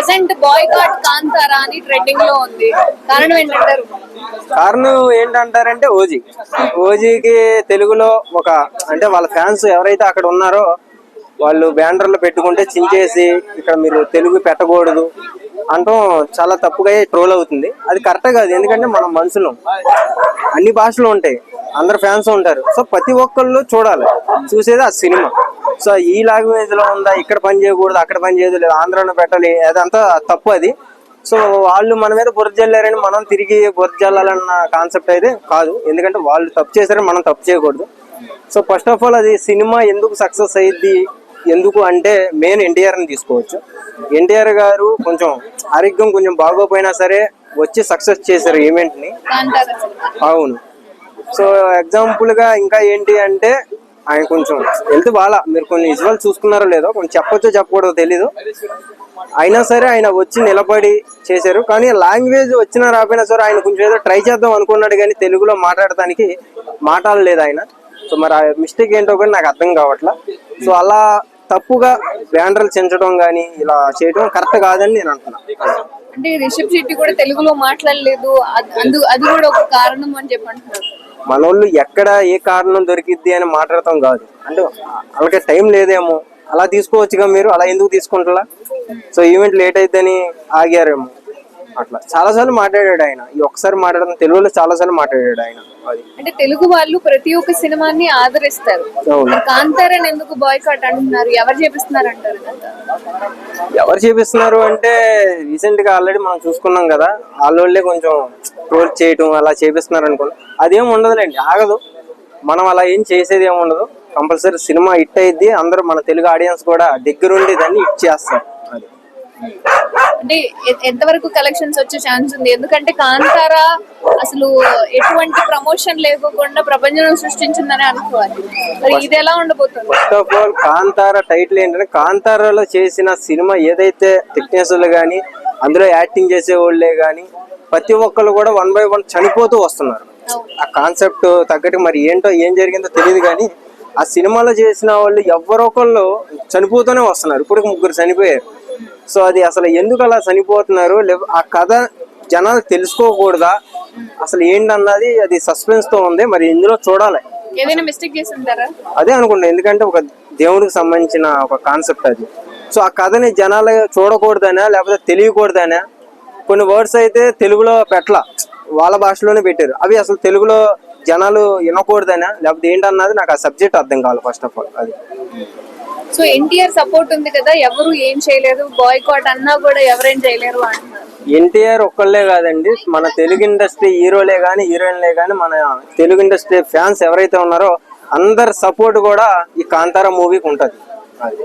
Present bye cot Kantara అని ట్రెండింగ్లో ఉంది. కారణం ఏంటంటారు? కారణం ఏంటంటారంటే ఓజీ. ఓజీకి తెలుగులో ఒక అంటే వాళ్ళ ఫ్యాన్స్ ఎవరైతే అక్కడ ఉన్నారో వాళ్ళు బ్యానర్లు పెట్టుకుంటే చించేసి ఇక్కడ మీరు తెలుగు పెట్టకూడదు అంటూ చాలా తప్పుగా ట్రోల్ అవుతుంది. అది కరెక్ట్ కాదు ఎందుకంటే మనం మనుషులు. అన్ని భాషలు ఉంటాయి. అందరు ఫ్యాన్స్ ఉంటారు. సో ప్రతి ఒక్కళ్ళు చూడాలి. చూసేది ఆ సినిమా. సో ఈ లాంగ్వేజ్లో ఉందా ఇక్కడ పని చేయకూడదు అక్కడ పని చేయదు లేదు ఆంధ్రాలో పెట్టాలి అదంతా తప్పు అది. సో వాళ్ళు మన మీద బురద జల్లారని మనం తిరిగి బురద జల్లాలన్న కాన్సెప్ట్ అయితే కాదు. ఎందుకంటే వాళ్ళు తప్పు చేశారని మనం తప్పు చేయకూడదు. సో ఫస్ట్ ఆఫ్ ఆల్ అది సినిమా ఎందుకు సక్సెస్ అయ్యిద్ది ఎందుకు అంటే మెయిన్ ఎన్టీఆర్ని తీసుకోవచ్చు. ఎన్టీఆర్ గారు కొంచెం ఆరోగ్యం కొంచెం బాగోపోయినా సరే వచ్చి సక్సెస్ చేశారు ఈవెంట్ని. కాంతారా సినిమా. అవును. సో ఎగ్జాంపుల్గా ఇంకా ఏంటి అంటే ఆయన కొంచెం హెల్త్ బాగా మీరు కొన్ని విజువల్ చూసుకున్నారో లేదో కొంచెం చెప్పొచ్చో చెప్పకూడదో తెలీదు. అయినా సరే ఆయన వచ్చి నిలబడి చేశారు. కానీ లాంగ్వేజ్ వచ్చినా రాపోయినా సరే ఆయన కొంచెం ఏదో ట్రై చేద్దాం అనుకున్నాడు కానీ తెలుగులో మాట్లాడటానికి మాటలు లేదు ఆయన. సో మరి ఆ మిస్టేక్ ఏంటో కానీ నాకు అర్థం కావట్లా. సో అలా తప్పుగా బ్యాండ్రలు చెంచడం కానీ ఇలా చేయడం కరెక్ట్ కాదని నేను అంటున్నాను అంటే రిషబ్ శెట్టి కూడా తెలుగులో మాట్లాడలేదు. అది కూడా ఒక కారణం అని చెప్పి అంటున్నారు. మనోళ్ళు ఎక్కడ ఏ కారణం దొరికిద్ది అని మాట్లాడటం కాదు. అంటే వాళ్ళకి టైం లేదేమో. అలా తీసుకోవచ్చుగా మీరు? అలా ఎందుకు తీసుకుంటారా సో ఈవెంట్ లేట్ అయిద్దని ఆగారేమో. అట్లా. చాలా సార్లు మాట్లాడాడు ఆయన. ఈ ఒక్కసారి మాట్లాడడం తెలుగులో చాలా సార్లు మాట్లాడాడు ఆయన. అంటే తెలుగు వాళ్ళు ప్రతి ఒక్క సినిమాని ఆదరిస్తారు. కాంతారాని ఎందుకు బాయ్ కాట్ అంటున్నారు? ఎవరు చేపిస్తున్నారు అంటారు? ఎవరు చేపిస్తున్నారు అంటే రీసెంట్గా ఆల్రెడీ మనం చూసుకున్నాం కదా. వాళ్ళే కొంచెం ట్రోల్ చేయటం అలా చేపిస్తున్నారు అనుకోండి అదేం ఉండదులేండి ఆగదు. మనం అలా ఏం చేసేది ఏం ఉండదు. కంపల్సరీ సినిమా హిట్ అయింది అందరూ మన తెలుగు ఆడియన్స్ కూడా దగ్గరుండి దాన్ని హిట్ చేస్తారు. అది. అంటే ఎంతవరకు కలెక్షన్స్ వచ్చే ఛాన్స్ ఉంది? ఎందుకంటే కాంతారా అసలు ఎటువంటి ప్రమోషన్ లేకోకుండా ప్రపంచం సృష్టించిందని అనుకోవాలి. మరి ఇది ఎలా ఉండబోతుంది? First of all Kantara title ఏంటంటే కాంతారాలో చేసిన సినిమా ఏదైతే టెక్నీషియన్లు కానీ అందులో యాక్టింగ్ చేసే వాళ్ళే కానీ ప్రతి ఒక్కళ్ళు కూడా వన్ బై వన్ చనిపోతూ వస్తున్నారు. ఆ కాన్సెప్ట్ తగ్గట్టు మరి ఏంటో ఏం జరిగిందో తెలియదు కానీ ఆ సినిమాలో చేసిన వాళ్ళు ఎవరో ఒకళ్ళు చనిపోతూనే వస్తున్నారు. ఇప్పుడు ముగ్గురు చనిపోయారు. సో అది అసలు ఎందుకు అలా చనిపోతున్నారు? ఆ కథ జనాలు తెలుసుకోకూడదా? అసలు ఏంటన్నది అది సస్పెన్స్తో ఉంది. మరి ఇందులో చూడాలి. ఏదైనా మిస్టేక్ చేసి ఉంటారా అదే అనుకుంటా ఎందుకంటే ఒక దేవుడికి సంబంధించిన ఒక కాన్సెప్ట్ అది. సో ఆ కథని జనాలు చూడకూడదనా లేకపోతే తెలియకూడదనా కొన్ని వర్డ్స్ అయితే తెలుగులో పెట్టల. వాళ్ళ భాషలోనే పెట్టారు. అవి అసలు తెలుగులో జనాలు వినకూడదనా లేకపోతే ఏంటన్నది నాకు ఆ సబ్జెక్ట్ అర్థం కావాలి ఫస్ట్ ఆఫ్ ఆల్ అది. సో ఎన్టీఆర్ సపోర్ట్ ఉంది కదా ఎవరు ఏం చేయలేదు బాయ్ కాట్ అన్నా కూడా ఎవరేం చేయలేరు అంటున్నారు. ఎన్టీఆర్ ఒక్కళ్ళే కాదండి మన తెలుగు ఇండస్ట్రీ హీరోలే కానీ హీరోయిన్లే కానీ మన తెలుగు ఇండస్ట్రీ ఫ్యాన్స్ ఎవరైతే ఉన్నారో అందరి సపోర్ట్ కూడా ఈ కాంతారా మూవీకి ఉంటుంది. అది.